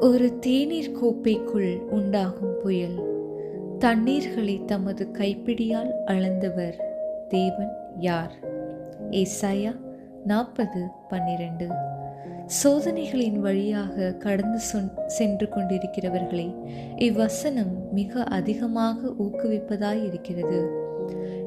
ஒரு தேநீர் கோப்பைக்குள் உண்டாகும் புயல். தண்ணீர்களை தமது கைப்பிடியால் அளந்தவர் தேவன் யார்? ஏசாயா நாற்பது பன்னிரண்டு. சோதனைகளின் வழியாக கடந்து சொன் சென்று கொண்டிருக்கிறவர்களை இவ்வசனம் மிக அதிகமாக ஊக்குவிப்பதாய் இருக்கிறது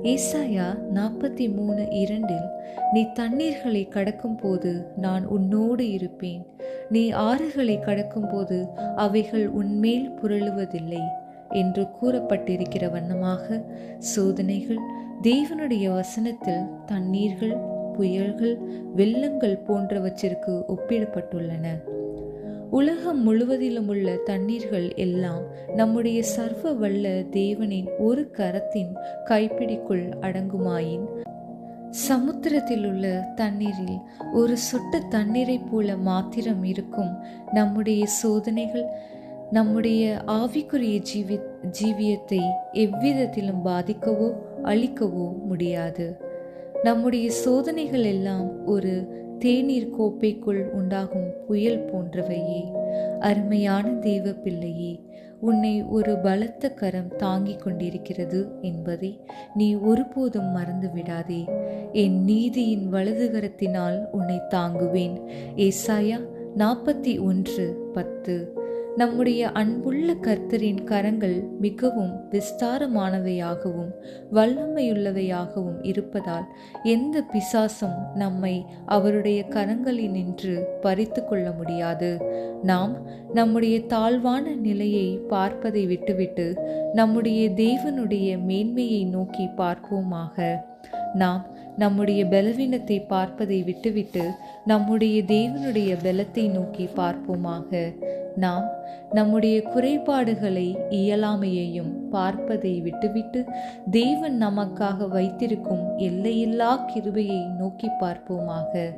ஏசாயா நாற்பத்தி மூணு இரண்டில் நீ தண்ணீர்களை கடக்கும் போது நான் உன்னோடு இருப்பேன். நீ ஆறுகளை கடக்கும்போது அவைகள் உன்மேல் புரளுவதில்லை என்று கூறப்பட்டிருக்கிற வண்ணமாக சோதனைகள் தேவனுடைய வசனத்தில் தண்ணீர்கள் புயல்கள் வெள்ளங்கள் போன்றவற்றிற்கு ஒப்பிடப்பட்டுள்ளன. உலகம் முழுவதிலும் உள்ள தண்ணீர்கள் எல்லாம் நம்முடைய சர்வ வல்ல தேவனின் ஒரு கரத்தின் கைப்பிடிக்குள் அடங்குமாயின் சமுத்திரத்தில் உள்ள தண்ணீரில் ஒரு சொட்டு தண்ணீரைப் போல மாத்திரம் இருக்கும் நம்முடைய சோதனைகள் நம்முடைய ஆவிக்குரிய ஜீவி ஜீவியத்தை எவ்விதத்திலும் பாதிக்கவோ அழிக்கவோ முடியாது. நம்முடைய சோதனைகள் எல்லாம் ஒரு தேநீர் கோப்பைக்குள் உண்டாகும் புயல் போன்றவையே. அருமையான தெய்வ பிள்ளையே உன்னை ஒரு பலத்த கரம் தாங்கிக் கொண்டிருக்கிறது என்பதை நீ ஒருபோதும் மறந்து விடாதே என் நீதியின் வலது கரத்தினால் உன்னை தாங்குவேன். ஏசாயா நாற்பத்தி ஒன்று பத்து. நம்முடைய அன்புள்ள கர்த்தரின் கரங்கள் மிகவும் விஸ்தாரமானவையாகவும் வல்லமையுள்ளவையாகவும் இருப்பதால் எந்த பிசாசும் நம்மை அவருடைய கரங்களினின்று பறித்து கொள்ள முடியாது. நாம் நம்முடைய தாழ்வான நிலையை பார்ப்பதை விட்டுவிட்டு நம்முடைய தேவனுடைய மேன்மையை நோக்கி பார்ப்போமாக. நாம் நம்முடைய பலவீனத்தை பார்ப்பதை விட்டுவிட்டு நம்முடைய தேவனுடைய பலத்தை நோக்கி பார்ப்போமாக. நாம் நம்முடைய குறைபாடுகளை இயலாமையையும் பார்ப்பதை விட்டுவிட்டு தேவன் நமக்காக வைத்திருக்கும் எல்லையில்லா கிருபையை நோக்கி பார்ப்போமாக.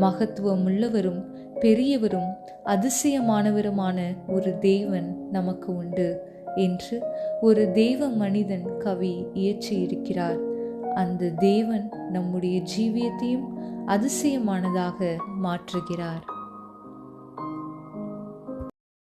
மகத்துவமுள்ளவரும் பெரியவரும் அதிசயமானவருமான ஒரு தேவன் நமக்கு உண்டு என்று ஒரு தெய்வ மனிதன் கவி இயற்றியிருக்கிறார். அந்த தேவன் நம்முடைய ஜீவியத்தையும் அதிசயமானதாக மாற்றுகிறார்.